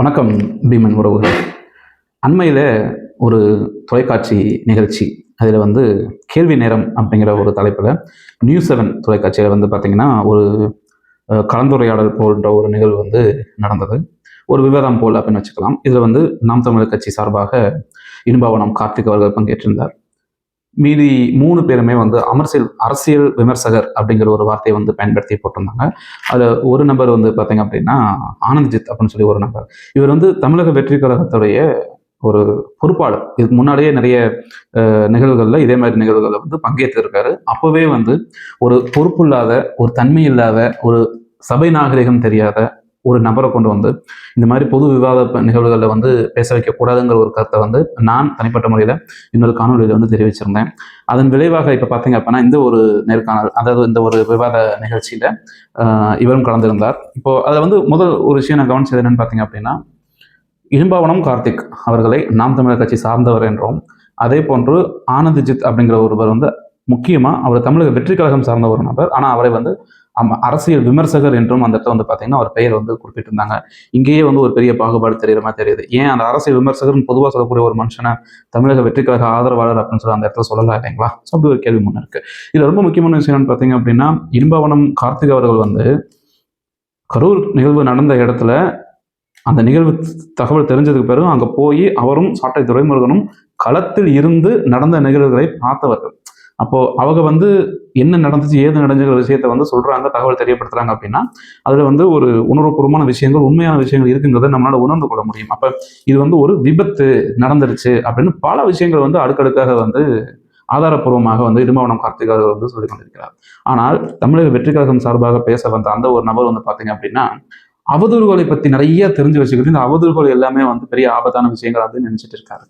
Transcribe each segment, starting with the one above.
வணக்கம் பீமன் உறவுகள். அண்மையில் ஒரு தொலைக்காட்சி நிகழ்ச்சி அதில் வந்து கேள்வி நேரம் அப்படிங்கிற ஒரு தலைப்பில் நியூஸ் செவன் தொலைக்காட்சியில் வந்து பார்த்திங்கன்னா ஒரு கலந்துரையாடல் போன்ற ஒரு நிகழ்வு வந்து நடந்தது. ஒரு விவாதம் போல் அப்படின்னு வச்சுக்கலாம். இதில் வந்து நாம் தமிழர் கட்சி சார்பாக இன்பவனம் கார்த்திக் அவர்கள் பங்கேற்றிருந்தார். மீதி மூணு பேருமே வந்து அமர்சியல் அரசியல் விமர்சகர் அப்படிங்கிற ஒரு வார்த்தையை வந்து பயன்படுத்தி போட்டிருந்தாங்க. அதில் ஒரு நபர் வந்து பார்த்தீங்க அப்படின்னா ஆனந்த்ஜித் அப்படின்னு சொல்லி ஒரு நபர் இவர் வந்து தமிழக வெற்றி கழகத்துடைய ஒரு பொறுப்பாளர். இதுக்கு முன்னாடியே நிறைய நிகழ்வுகளில் இதே மாதிரி நிகழ்வுகளில் வந்து பங்கேற்றிருக்காரு. அப்போவே வந்து ஒரு பொறுப்பு இல்லாத ஒரு தன்மை இல்லாத ஒரு சபை நாகரிகம் தெரியாத ஒரு நபரை கொண்டு வந்து இந்த மாதிரி பொது விவாத நிகழ்வுகளில் வந்து பேச வைக்கக்கூடாதுங்கிற ஒரு கருத்தை வந்து நான் தனிப்பட்ட முறையில் இன்னொரு காணொலியில் வந்து தெரிவிச்சிருந்தேன். அதன் விளைவாக இப்போ பார்த்தீங்க அப்படின்னா இந்த ஒரு நேர்காணல் அதாவது இந்த ஒரு விவாத நிகழ்ச்சியில் இவரும் கலந்திருந்தார். இப்போது அதில் வந்து முதல் ஒரு விஷயம் நான் கவனிச்சது என்னென்னு பார்த்தீங்க அப்படின்னா இடும்பாவனம் கார்த்திக் அவர்களை நாம் தமிழர் கட்சி சார்ந்தவர் என்றும். அதே போன்று ஆனந்த்ஜித் அப்படிங்கிற ஒருவர் வந்து முக்கியமாக அவர் தமிழக வெற்றி கழகம் சார்ந்த ஒரு நபர். ஆனால் அவரை வந்து அம் அரசியல் விமர்சகர் என்றும் அந்த இடத்துல வந்து பார்த்தீங்கன்னா அவர் பெயர் வந்து குறிப்பிட்டிருந்தாங்க. இங்கேயே வந்து ஒரு பெரிய பாகுபாடு தெரியுற மாதிரி தெரியுது. ஏன் அந்த அரசியல் விமர்சகர்னு பொதுவாக சொல்லக்கூடிய ஒரு மனுஷனை தமிழக வெற்றி கழக ஆதரவாளர் அப்படின்னு சொல்லி அந்த இடத்துல சொல்லலாம் இல்லைங்களா? ஸோ அப்படி ஒரு கேள்வி முன்ன இருக்கு இது ரொம்ப முக்கியமான விஷயம் என்னன்னு பார்த்தீங்க அப்படின்னா இன்பவனம் கார்த்திக் அவர்கள் வந்து கரூர் நிகழ்வு நடந்த இடத்துல அந்த நிகழ்வு தகவல் தெரிஞ்சதுக்கு பிறகு அங்கே போய் அவரும் சாட்டை துறைமுருகனும் களத்தில் இருந்து நடந்த நிகழ்வுகளை பார்த்தவர்கள். அப்போ அவங்க வந்து என்ன நடந்துச்சு ஏது நடந்துங்கிற விஷயத்த வந்து சொல்றாங்க தகவல் தெரியப்படுத்துறாங்க அப்படின்னா அதுல வந்து ஒரு உணர்வுபூர்வமான விஷயங்கள் உண்மையான விஷயங்கள் இருக்குங்கிறத நம்மளால உணர்ந்து கொள்ள முடியும். அப்ப இது வந்து ஒரு விபத்து நடந்துருச்சு அப்படின்னு பல விஷயங்கள் வந்து அடுக்கடுக்காக வந்து ஆதாரப்பூர்வமாக வந்து இடும்பவனம் கார்த்திக் அவர்கள் வந்து சொல்லிக் கொண்டிருக்கிறார். ஆனால் தமிழக வெற்றி கழகம் சார்பாக பேச வந்த அந்த ஒரு நபர் வந்து பாத்தீங்க அப்படின்னா அவதூறுகளை பத்தி நிறைய தெரிஞ்சு வச்சுக்கிட்டு இந்த அவதூறுகள் எல்லாமே வந்து பெரிய ஆபத்தான விஷயங்கள் அப்படின்னு நினைச்சிட்டு இருக்காரு.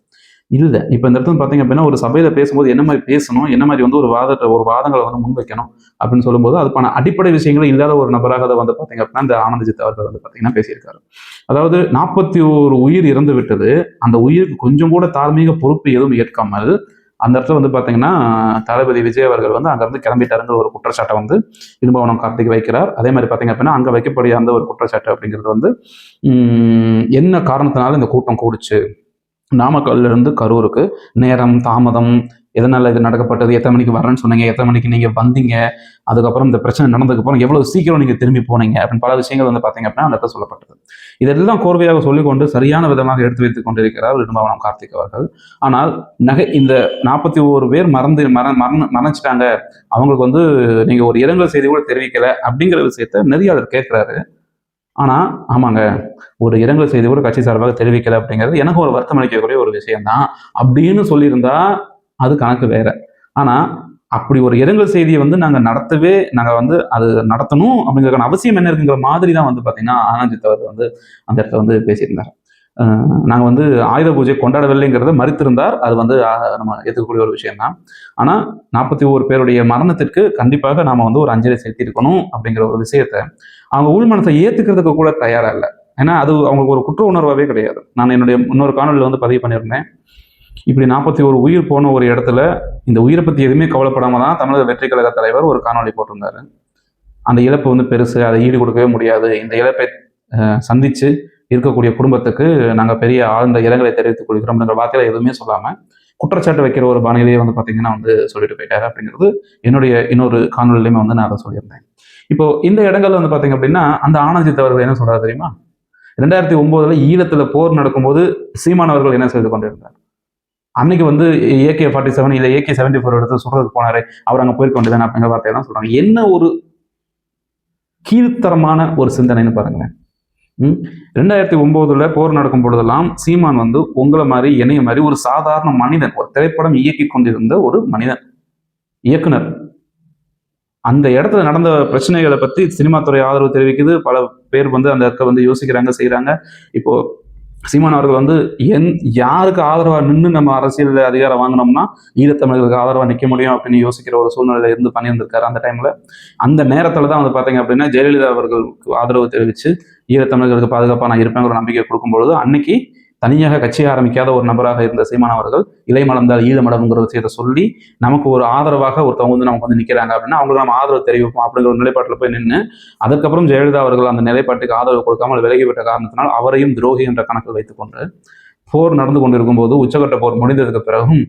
இல்லை. இப்போ இந்த இடத்துல பார்த்தீங்க அப்படின்னா ஒரு சபையில் பேசும்போது என்ன மாதிரி பேசணும் என்ன மாதிரி வந்து ஒரு வாதத்தை ஒரு வாதங்களை வந்து முன்வைக்கணும் அப்படின்னு சொல்லும்போது அதுக்கான அடிப்படை விஷயங்கள் இல்லாத ஒரு நபராக அதை வந்து பார்த்தீங்க அப்படின்னா இந்த ஆனந்தஜித் அவர்கள் வந்து பார்த்தீங்கன்னா பேசியிருக்காரு. அதாவது நாற்பத்தி ஒரு உயிர் இறந்து விட்டது. அந்த உயிருக்கு கொஞ்சம் கூட தார்மீக பொறுப்பு எதுவும் ஏற்காமல் அந்த இடத்துல வந்து பார்த்தீங்கன்னா தளபதி விஜய் அவர்கள் வந்து அங்கேருந்து கிளம்பிட்டாருங்கிற ஒரு குற்றச்சாட்டை வந்து இன்பவனம் கார்த்திக் வைக்கிறார். அதே மாதிரி பார்த்தீங்க அப்படின்னா அங்கே வைக்கக்கூடிய அந்த ஒரு குற்றச்சாட்டு அப்படிங்கிறது வந்து என்ன காரணத்தினால இந்த கூட்டம் கூடுச்சு? நாமக்கல்ல இருந்து கரூருக்கு நேரம் தாமதம் எதனால இது நடக்கப்பட்டது எத்தனை மணிக்கு வரேன்னு சொன்னீங்க எத்தனை மணிக்கு நீங்க வந்தீங்க அதுக்கப்புறம் இந்த பிரச்சனை நடந்ததுக்கு அப்புறம் எவ்வளவு சீக்கிரம் நீங்க திரும்பி போனீங்க அப்படின்னு பல விஷயங்கள் வந்து பாத்தீங்க அப்படின்னா அந்த இடத்துல சொல்லப்பட்டது. இதெல்லாம் கோர்வையாக சொல்லிக்கொண்டு சரியான விதமாக எடுத்து வைத்துக் கொண்டிருக்கிறார் இடும்பாவனம் கார்த்திக் அவர்கள். ஆனால் நகை இந்த நாற்பத்தி ஓரு பேர் மறந்து மற மறந்து மறைச்சிட்டாங்க அவங்களுக்கு வந்து நீங்க ஒரு இரங்கல் செய்தி கூட தெரிவிக்கல அப்படிங்கிற விஷயத்த நெறியாளர் கேட்கிறாரு. ஆனால் ஆமாங்க. ஒரு இரங்கல் செய்தி கூட கட்சி சார்பாக தெரிவிக்கலை அப்படிங்கிறது எனக்கு ஒரு வருத்தம் அளிக்கக்கூடிய ஒரு விஷயம்தான். அப்படின்னு சொல்லியிருந்தா அது கணக்கு வேற. ஆனால் அப்படி ஒரு இரங்கல் செய்தியை வந்து நாங்கள் நடத்தவே நாங்கள் வந்து அது நடத்தணும் அப்படிங்கிறதுக்கான அவசியம் என்ன இருக்குங்கிற மாதிரி தான் வந்து பார்த்தீங்கன்னா ஆனந்தித் அவர் வந்து அந்த இடத்துல வந்து பேசியிருந்தார். நாங்கள் வந்து ஆயுத பூஜை கொண்டாடவில்லைங்கிறத மறுத்திருந்தார். அது வந்து நம்ம ஏற்றுக்கக்கூடிய ஒரு விஷயம் தான். நாற்பத்தி ஓரு பேருடைய மரணத்திற்கு கண்டிப்பாக நாம் வந்து ஒரு அஞ்சலி செலுத்தியிருக்கணும் அப்படிங்கிற ஒரு விஷயத்த அவங்க உள்மனத்தை ஏற்றுக்கிறதுக்கு கூட தயாராக இல்லை. ஏன்னா அது அவங்களுக்கு ஒரு குற்ற உணர்வாகவே கிடையாது. நான் என்னுடைய இன்னொரு காணொலியில் வந்து பதிவு பண்ணியிருந்தேன். இப்படி நாற்பத்தி ஒரு உயிர் போன ஒரு இடத்துல இந்த உயிரை பற்றி எதுவுமே கவலைப்படாமல் தான் தமிழக வெற்றி கழக தலைவர் ஒரு காணொலி போட்டிருந்தாரு. அந்த இழப்பு வந்து பெருசு அதை ஈடு கொடுக்கவே முடியாது. இந்த இழப்பை சந்தித்து இருக்கக்கூடிய குடும்பத்துக்கு நாங்கள் பெரிய ஆழ்ந்த இரங்கலை தெரிவித்துக் கொள்கிறோம் அப்படிங்கிற வார்த்தையில எதுவுமே சொல்லாமல் குற்றச்சாட்டு வைக்கிற ஒரு பாணியிலேயே வந்து பார்த்தீங்கன்னா வந்து சொல்லிட்டு போயிட்டாரு அப்படிங்கிறது என்னுடைய இன்னொரு காணொலியிலையுமே வந்து நான் அதை சொல்லியிருந்தேன். இப்போ இந்த இடங்கள்ல வந்து பார்த்தீங்க அப்படின்னா அந்த ஆனந்தித் அவர்கள் என்ன சொல்றாரு தெரியுமா? ரெண்டாயிரத்தி ஒன்பதுல ஈழத்துல போர் நடக்கும்போது சீமானவர்கள் என்ன செய்து கொண்டிருந்தார்? அன்னைக்கு வந்து ஏகே ஃபார்ட்டி செவன் இல்லை ஏகே செவன்டி ஃபோர் எடுத்து சொல்றதுக்கு போனாரு அவர் அங்கே போயிருக்க வேண்டியதானே அப்படிங்கிற வார்த்தையை தான் சொல்றாங்க. என்ன ஒரு கீழ்த்தரமான ஒரு சிந்தனைன்னு பாருங்களேன். ரெண்டாயிரத்தி ஒன்பதுல போர் நடக்கும் பொழுதெல்லாம் சீமான் வந்து உங்களை மாதிரி என்னைய மாதிரி ஒரு சாதாரண மனிதன் ஒரு திரைப்படம் இயக்கி கொண்டிருந்த ஒரு மனிதன் இயக்குனர். அந்த இடத்துல நடந்த பிரச்சனைகளை பத்தி சினிமா துறை ஆதரவு தெரிவிக்குது. பல பேர் வந்து அந்த இடத்துல வந்து யோசிக்கிறாங்க செய்யறாங்க இப்போ சீமான் அவர்கள் வந்து என் யாருக்கு ஆதரவாக நின்று நம்ம அரசியல் அதிகாரம் வாங்கினோம்னா ஈழத்தமிழர்களுக்கு ஆதரவாக நிற்க முடியும் அப்படின்னு யோசிக்கிற ஒரு சூழ்நிலையில இருந்து பண்ணியிருந்திருக்காரு அந்த டைம்ல அந்த நேரத்துல தான் வந்து பாத்தீங்க அப்படின்னா ஜெயலலிதா அவர்களுக்கு ஆதரவு தெரிவிச்சு ஈழத்தமிழர்களுக்கு பாதுகாப்பாக நான் இருப்பேங்கிற நம்பிக்கை கொடுக்கும் பொழுது அன்னைக்கு தனியாக கட்சி ஆரம்பிக்காத ஒரு நபராக இருந்த சீமான் அவர்கள் இலை மலர்ந்தால் ஈழ மலம்ங்கிற விஷயத்தை சொல்லி நமக்கு ஒரு ஆதரவாக ஒருத்தவங்க வந்து நமக்கு வந்து நிற்கிறாங்க அப்படின்னா அவங்களுக்கு நம்ம ஆதரவு தெரிவிப்போம் அப்படிங்கிற ஒரு நிலைப்பாட்டில் போய் நின்று அதுக்கப்புறம் ஜெயலலிதா அவர்கள் அந்த நிலைப்பாட்டுக்கு ஆதரவு கொடுக்காமல் விலகிவிட்ட காரணத்தினால் அவரையும் துரோகி என்ற கணக்கில் வைத்துக்கொண்டு போர் நடந்து கொண்டிருக்கும் போது உச்சகட்ட போர் முடிந்ததுக்கு பிறகும்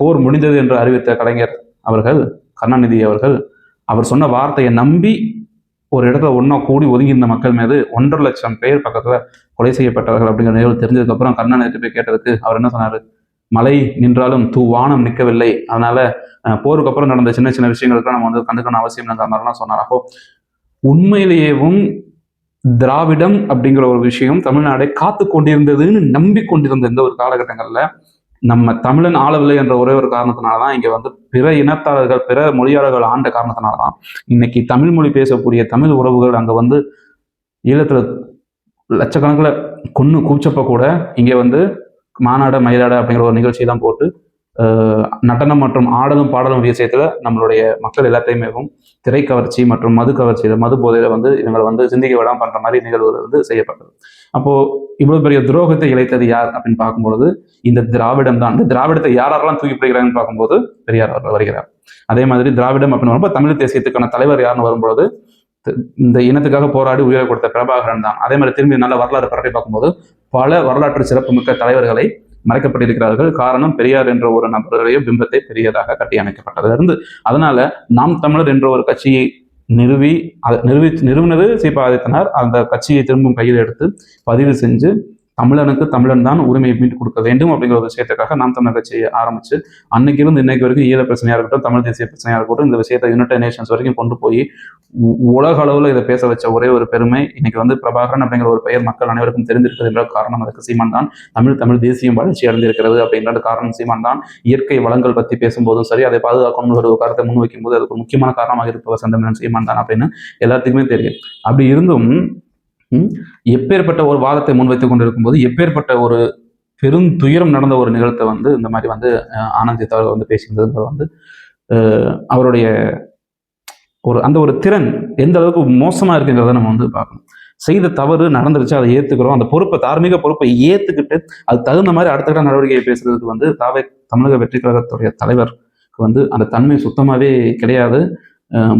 போர் முடிந்தது என்று அறிவித்த கலைஞர் அவர்கள் கருணாநிதி அவர்கள் அவர் சொன்ன வார்த்தையை நம்பி ஒரு இடத்துல ஒன்றா கூடி ஒதுங்கி இருந்த மக்கள் மீது ஒன்றரை லட்சம் பேர் பக்கத்துல கொலை செய்யப்பட்டவர்கள் அப்படிங்கிற நிகழ்வு தெரிஞ்சதுக்கு அப்புறம் கருணாநிதி போய் கேட்டதுக்கு அவர் என்ன சொன்னாரு? மலை நின்றாலும் தூ வானம் நிற்கவில்லை. அதனால போருக்கு அப்புறம் நடந்த சின்ன சின்ன விஷயங்களுக்கு நம்ம வந்து கண்டுக்கணும் அவசியம் இல்லைங்கிற மாதிரிலாம் சொன்னார். அப்போ உண்மையிலேயேவும் திராவிடம் அப்படிங்கிற ஒரு விஷயம் தமிழ்நாடை காத்து கொண்டிருந்ததுன்னு நம்பிக்கொண்டிருந்த இந்த ஒரு காலகட்டங்களில் நம்ம தமிழன் ஆளவில்லை என்ற ஒரே ஒரு காரணத்தினால தான் இங்க வந்து பிற இனத்தாளர்கள் பிற மொழியாளர்கள் ஆண்ட காரணத்தினால தான் இன்னைக்கு தமிழ் மொழி பேசக்கூடிய தமிழ் உறவுகள் அங்க வந்து ஈழத்துல லட்சக்கணக்கில் கொன்று கூச்சப்போ கூட இங்கே வந்து மாநாட மயிலாட அப்படிங்கிற ஒரு நிகழ்ச்சியெல்லாம் போட்டு நடனம் மற்றும் ஆடலும் பாடலும் விஷயத்துல நம்மளுடைய மக்கள் எல்லாத்தையுமேவும் திரை கவர்ச்சி மற்றும் மது கவர்ச்சியில மது போதையில வந்து இவங்களை வந்து சிந்திக்க விடாம பண்ற மாதிரி நிகழ்வுகள் வந்து செய்யப்பட்டது. அப்போ இவ்வளவு பெரிய துரோகத்தை இழைத்தது யார் அப்படின்னு பார்க்கும்பொழுது இந்த திராவிடம் தான். இந்த திராவிடத்தை யாரெல்லாம் தூக்கி பிடிக்கிறாங்கன்னு பார்க்கும்போது பெரியார் அவர்கள் வருகிறார். அதே மாதிரி திராவிடம் அப்படின்னு வரும்போது தமிழ் தேசியத்துக்கான தலைவர் யாருன்னு வரும்பொழுது இந்த இனத்துக்காக போராடி உயிரை கொடுத்த பிரபாகரன் தான். அதே மாதிரி திரும்பி நல்ல வரலாறு பரப்பி பார்க்கும்போது பல வரலாற்று சிறப்புமிக்க தலைவர்களை மறைக்கப்பட்டிருக்கிறார்கள். காரணம் பெரியார் என்ற ஒரு நபருடைய பிம்பத்தை பெரியதாக கட்டி இருந்து அதனால நாம் தமிழர் என்ற ஒரு கட்சியை நிறுவி அதை நிறுவி நிறுவினது சீபா ஆதித்தனார். அந்த கட்சியை திரும்பவும் கையில் எடுத்து பதிவு செஞ்சு தமிழனுக்கு தமிழன் தான் உரிமையை மீட்டு கொடுக்க வேண்டும் அப்படிங்கிற ஒரு விஷயத்துக்காக நாம் தமிழர் கட்சியை ஆரம்பிச்சு அன்னைக்கு இருந்து இன்னைக்கு வரைக்கும் ஈழ பிரச்சனையாக இருக்கட்டும் தமிழ் தேசிய பிரச்சனையாக இருக்கட்டும் இந்த விஷயத்தை யுனைடெட் நேஷன்ஸ் வரைக்கும் கொண்டு போய் உலக அளவில் இதை பேச வச்ச ஒரே ஒரு பெருமை இன்னைக்கு வந்து பிரபாகரன் அப்படிங்கிற ஒரு பெயர் மக்கள் அனைவருக்கும் தெரிந்திருக்கிறது என்ற காரணம். அதுக்கு சீமான் தான் தமிழ் தமிழ் தேசியம் வளர்ச்சி அடைந்திருக்கிறது அப்படின்ற காரணம் சீமான் தான். இயற்கை வளங்கள் பற்றி பேசும்போதும் சரி அதை பாதுகாக்கணும்னு ஒரு கருத்தை முன்வைக்கும் போது அதுக்கு ஒரு முக்கியமான காரணமாக இருப்பவர் சந்தமன் சீமான் தான் அப்படின்னு எல்லாத்துக்குமே தெரியும். அப்படி இருந்தும் எப்பேற்பட்ட ஒரு வாதத்தை முன்வைத்துக் கொண்டிருக்கும் போது எப்பேற்பட்ட ஒரு பெரும் துயரம் நடந்த ஒரு நிகழ்த்தை வந்து இந்த மாதிரி வந்து ஆனந்தித் அவர்கள் வந்து பேசியிருந்தது வந்து அவருடைய ஒரு அந்த ஒரு திறன் எந்த அளவுக்கு மோசமாக இருக்குங்கிறத நம்ம வந்து பார்க்கணும். செய்த தவறு நடந்துருச்சு அதை ஏற்றுக்கிறோம் அந்த பொறுப்பை தார்மீக பொறுப்பை ஏற்றுக்கிட்டு அது தகுந்த மாதிரி அடுத்த கட்ட நடவடிக்கையை பேசுறதுக்கு வந்து தாவே தமிழக வெற்றி கழகத்துடைய தலைவருக்கு வந்து அந்த தன்மை சுத்தமாகவே கிடையாது.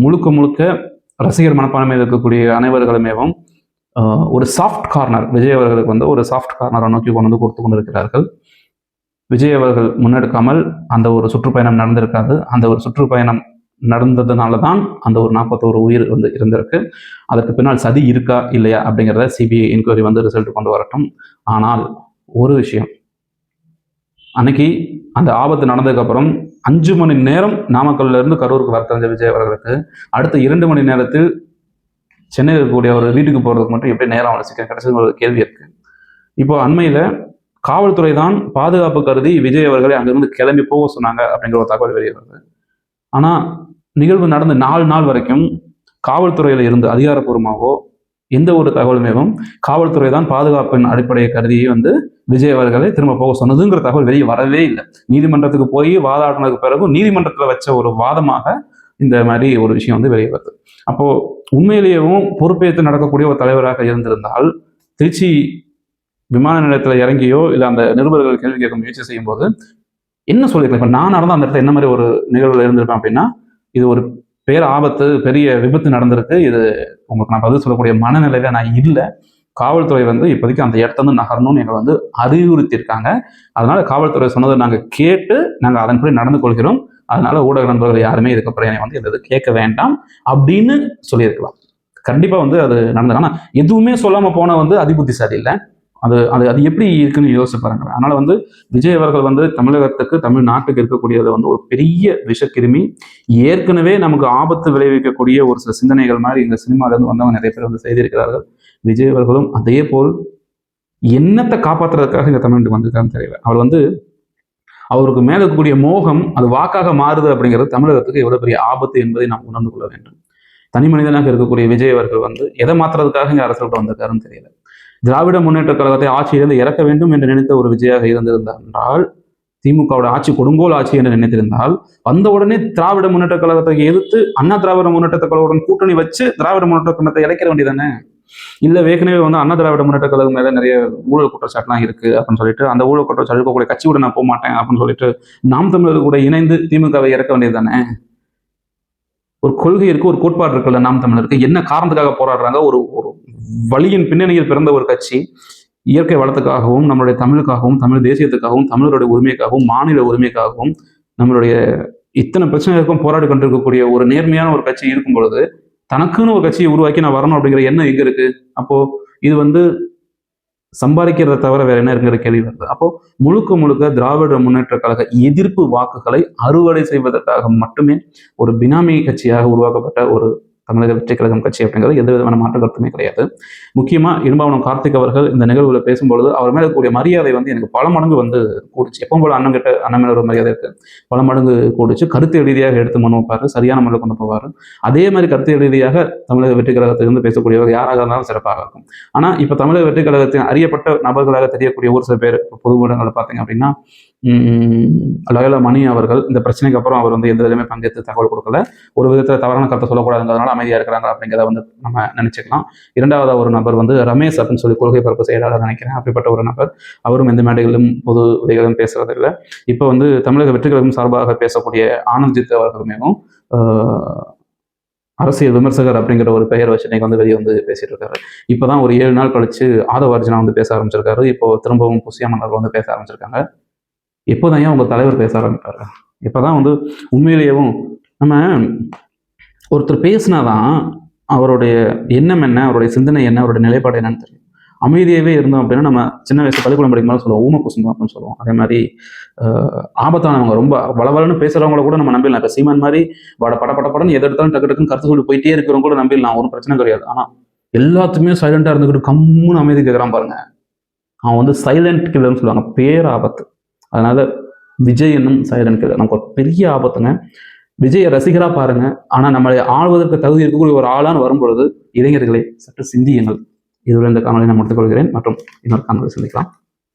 முழுக்க முழுக்க ரசிகர் மனப்பான்மையில் இருக்கக்கூடிய அனைவர்களுமேவும் ஒரு சாஃப்ட் கார்னர் விஜய் அவர்களுக்கு வந்து ஒரு சாஃப்ட் கார்னரை நோக்கி கொண்டு வந்து கொடுத்து கொண்டிருக்கிறார்கள். விஜய் அவர்கள் முன்னெடுக்காமல் அந்த ஒரு சுற்றுப்பயணம் நடந்திருக்காது. அந்த ஒரு சுற்றுப்பயணம் நடந்ததுனால தான் அந்த ஒரு நாற்பத்தோரு உயிர் வந்து இருந்திருக்கு. அதற்கு பின்னால் சதி இருக்கா இல்லையா அப்படிங்கிறத சிபிஐ என்கொயரி வந்து ரிசல்ட் கொண்டு வரட்டும். ஆனால் ஒரு விஷயம் அன்னைக்கு அந்த ஆபத்து நடந்ததுக்கப்புறம் அஞ்சு மணி நேரம் நாமக்கல்ல இருந்து கரூருக்கு வர தெரிஞ்ச விஜய் அவர்களுக்கு அடுத்த இரண்டு மணி நேரத்தில் சென்னையில் இருக்கக்கூடிய ஒரு வீட்டுக்கு போகிறதுக்கு மட்டும் எப்படி நேரம் வளர்ச்சிக்க சீக்கிரம் ஒரு கேள்வி இருக்கு. இப்போ அண்மையில் காவல்துறை தான் பாதுகாப்பு கருதி விஜய் அவர்களை அங்கிருந்து கிளம்பி போக சொன்னாங்க அப்படிங்கிற ஒரு தகவல் வெளியே வருது ஆனால் நிகழ்வு நடந்த நாலு நாள் வரைக்கும் காவல்துறையில் இருந்து அதிகாரப்பூர்வமாகவோ எந்த ஒரு தகவலுமேவும் காவல்துறை தான் பாதுகாப்பின் அடிப்படையை கருதியே வந்து விஜய் அவர்களை திரும்ப போக சொன்னதுங்கிற தகவல் வெளியே வரவே இல்லை. நீதிமன்றத்துக்கு போய் வாதாடினதுக்கு பிறகு நீதிமன்றத்தில் வச்ச ஒரு வாதமாக இந்த மாதிரி ஒரு விஷயம் வந்து வெளியே வருது. அப்போது உண்மையிலேயும் பொறுப்பேற்று நடக்கக்கூடிய ஒரு தலைவராக இருந்திருந்தால் திருச்சி விமான நிலையத்தில் இறங்கியோ இல்லை அந்த நிருபர்கள் கேள்வி கேட்க முயற்சி செய்யும்போது என்ன சொல்லியிருக்கலாம் இப்போ நான் நடந்த அந்த இடத்துல என்ன மாதிரி ஒரு நிகழ்வில் இருந்திருப்பேன் அப்படின்னா இது ஒரு பேர் ஆபத்து பெரிய விபத்து நடந்திருக்கு. இது உங்களுக்கு நான் பதில் சொல்லக்கூடிய மனநிலையில நான் இல்லை. காவல்துறை வந்து இப்போதைக்கு அந்த இடத்த வந்து நகரணும்னு எங்களை வந்து அறிவுறுத்தியிருக்காங்க. அதனால காவல்துறை சொன்னதை நாங்கள் கேட்டு நாங்கள் அதன்படி நடந்து கொள்கிறோம். அதனால ஊடக நண்பர்கள் யாருமே இதுக்கப்புறம் என்னை வந்து எதாவது கேட்க வேண்டாம் அப்படின்னு சொல்லியிருக்கலாம். கண்டிப்பா வந்து அது நடந்தது. ஆனா எதுவுமே சொல்லாம போன வந்து அதிபுத்திசாலி இல்லை. அது அது அது எப்படி இருக்குன்னு யோசிச்சு பாருங்க. அதனால வந்து விஜய் அவர்கள் வந்து தமிழகத்துக்கு தமிழ்நாட்டுக்கு இருக்கக்கூடியது வந்து ஒரு பெரிய விஷக்கிருமி. ஏற்கனவே நமக்கு ஆபத்து விளைவிக்கக்கூடிய ஒரு சில சிந்தனைகள் மாதிரி இந்த சினிமால இருந்து வந்தவங்க நிறைய பேர் வந்து செய்திருக்கிறார்கள். விஜய் அவர்களும் அதே போல் என்னத்தை காப்பாற்றுறதுக்காக இந்த தமிழ்நாட்டுக்கு வந்திருக்காருன்னு தெரியல. அவர் வந்து அவருக்கு மேலே இருக்கக்கூடிய மோகம் அது வாக்காக மாறுது அப்படிங்கிறது தமிழகத்துக்கு எவ்வளவு பெரிய ஆபத்து என்பதை நாம் உணர்ந்து கொள்ள வேண்டும். தனி மனிதனாக இருக்கக்கூடிய விஜய் அவர்கள் வந்து எதை மாத்துறதுக்காக இங்கே அரசியல்கிட்ட வந்திருக்காருன்னு தெரியல. திராவிட முன்னேற்ற கழகத்தை ஆட்சியிலிருந்து இறக்க வேண்டும் என்று நினைத்த ஒரு விஜயாக இருந்திருந்தார் என்றால் திமுகவோட ஆட்சி கொடுங்கோல் ஆட்சி என்று நினைத்திருந்தால் வந்த உடனே திராவிட முன்னேற்ற கழகத்தை எதிர்த்து அண்ணா திராவிட முன்னேற்ற கழகத்துடன் கூட்டணி வச்சு திராவிட முன்னேற்ற கழகத்தை இழைக்கிற வேண்டியதானே இல்லை ஏற்கனவே வந்து அண்ணா திராவிட முன்னேற்ற கழகம் மேலே நிறைய ஊழல் குற்றச்சாட்டுலாம் இருக்குது அப்படின்னு சொல்லிட்டு அந்த ஊழல் குற்றச்சாட்டு இருக்கக்கூடிய கட்சியோட நான் போக மாட்டேன் அப்படின்னு சொல்லிட்டு நாம் தமிழர் கூட இணைந்து திமுகவை இறக்க வேண்டியது தானே ஒரு கொள்கை இருக்கு ஒரு கோட்பாடு இருக்குல்ல நாம் தமிழருக்கு? என்ன காரணத்துக்காக போராடுறாங்க? ஒரு ஒரு வழியின் பின்னணியில் பிறந்த ஒரு கட்சி இயற்கை வளத்துக்காகவும் நம்மளுடைய தமிழுக்காகவும் தமிழ் தேசியத்துக்காகவும் தமிழருடைய உரிமைக்காகவும் மாநில உரிமைக்காகவும் நம்மளுடைய இத்தனை பிரச்சனைகளுக்கும் போராடி கொண்டிருக்கக்கூடிய ஒரு நேர்மையான ஒரு கட்சி இருக்கும் பொழுது தனக்குன்னு ஒரு கட்சியை உருவாக்கி நான் வரணும் அப்படிங்கிற எண்ணம் எங்க இருக்கு? அப்போ இது வந்து சம்பாதிக்கிறத தவிர வேற என்ன இருக்கிற கேள்வி வருது. அப்போ முழுக்க முழுக்க திராவிட முன்னேற்ற கழக எதிர்ப்பு வாக்குகளை அறுவடை செய்வதற்காக மட்டுமே ஒரு பினாமி கட்சியாக உருவாக்கப்பட்ட ஒரு தமிழக வெற்றி கழகம் கட்சி அப்படிங்கிறது எந்த விதமான மாற்று கருத்துமே கிடையாது. முக்கியமா இரும்பாவனம் கார்த்திக் அவர்கள் இந்த நிகழ்வுல பேசும்பொழுது அவர் மேல கூடிய மரியாதை வந்து எனக்கு பல மடங்கு வந்து கூடுச்சு. எப்பவும் போல அண்ணன் கிட்ட அண்ணன் மேல ஒரு மரியாதை இருக்கு. பல மடங்கு கூடுச்சு. கருத்து ரீதியாக எடுத்து மனு வைப்பாரு. சரியான முறையில் கொண்டு போவார். அதே மாதிரி கருத்து ரீதியாக தமிழக வெற்றி கழகத்திலிருந்து பேசக்கூடியவர் யாராக இருந்தாலும் சிறப்பாக இருக்கும். ஆனா இப்ப தமிழக வெற்றி கழகத்தின் அறியப்பட்ட நபர்களாக தெரியக்கூடிய ஒரு சில பேர் பொது ஊடகங்களை பார்த்தீங்க அப்படின்னா லயோலா மணி அவர்கள் இந்த பிரச்சனைக்கு அப்புறம் அவர் வந்து எந்த இதுலையுமே பங்கேற்று தகவல் கொடுக்கல. ஒரு விதத்தில் தவறான கருத்தை சொல்லக்கூடாதுங்கிறதுனால அமைதியாக இருக்கிறாங்க அப்படிங்கிறத வந்து நம்ம நினைச்சுக்கலாம். இரண்டாவது ஒரு நபர் வந்து ரமேஷ் அப்படின்னு சொல்லி கொள்கை பரப்பு செயலாளர் நினைக்கிறேன். அப்படிப்பட்ட ஒரு நபர். அவரும் எந்த மேடைகளிலும் பொது வழிகளும் பேசுறதில்லை. இப்போ வந்து தமிழக வெற்றிகளுக்கும் சார்பாக பேசக்கூடிய ஆனந்த்ஜித் அவர்களுமேவும் அரசியல் விமர்சகர் அப்படிங்கிற ஒரு பெயர் வச்சு இன்னைக்கு வந்து வெளியே வந்து பேசிட்டு இருக்காரு. இப்போதான் ஒரு ஏழு நாள் கழிச்சு ஆதவ அர்ஜுனா வந்து பேச ஆரம்பிச்சிருக்காரு. இப்போ திரும்பவும் புசியாமன்னர் வந்து பேச ஆரம்பிச்சிருக்காங்க. எப்போதான் ஏன் உங்கள் தலைவர் பேச இப்போ தான் வந்து உண்மையிலேயேவும் நம்ம ஒருத்தர் பேசினா தான் அவருடைய எண்ணம் என்ன அவருடைய சிந்தனை என்ன அவருடைய நிலைப்பாடு என்னன்னு தெரியும். அமைதியாகவே இருந்தோம் அப்படின்னா நம்ம சின்ன வயசு பள்ளிக்கூடம் படிக்கும்போது சொல்லுவோம் ஊம குசும்பம் அப்படின்னு சொல்லுவோம். அதே மாதிரி ஆபத்தானவங்க ரொம்ப வளவலன்னு பேசுகிறவங்கள கூட நம்ம நம்பிடலாம் இப்போ சீமான் மாதிரி வட பட பட படன்னு எது எடுத்தாலும் டக்கு டக்குன்னு கருத்து சொல்லி போயிட்டே இருக்கிறவங்க கூட நம்பிடலாம் ஒரு பிரச்சனை கிடையாது. ஆனால் எல்லாத்துக்குமே சைலண்டாக இருந்துக்கிட்டு கம்முன்னு அமைதி கேட்குறான் பாருங்க. அவன் வந்து சைலண்ட் கில்லர்னு சொல்லுவாங்க. பேர் ஆபத்து அதனால விஜய் என்னும் சைலண்ட் நமக்கு ஒரு பெரிய ஆபத்துங்க. விஜயை ரசிகரா பாருங்க. ஆனா நம்மளை ஆள்வதற்கு தகுதி இருக்கக்கூடிய ஒரு ஆளான்னு வரும்பொழுது இளைஞர்களை சற்று சிந்தியுங்கள். இதுவரை இந்த காணொலியை நான் முடித்துக் கொள்கிறேன். மற்றும் இன்னொரு காணொலி சந்திக்கலாம்.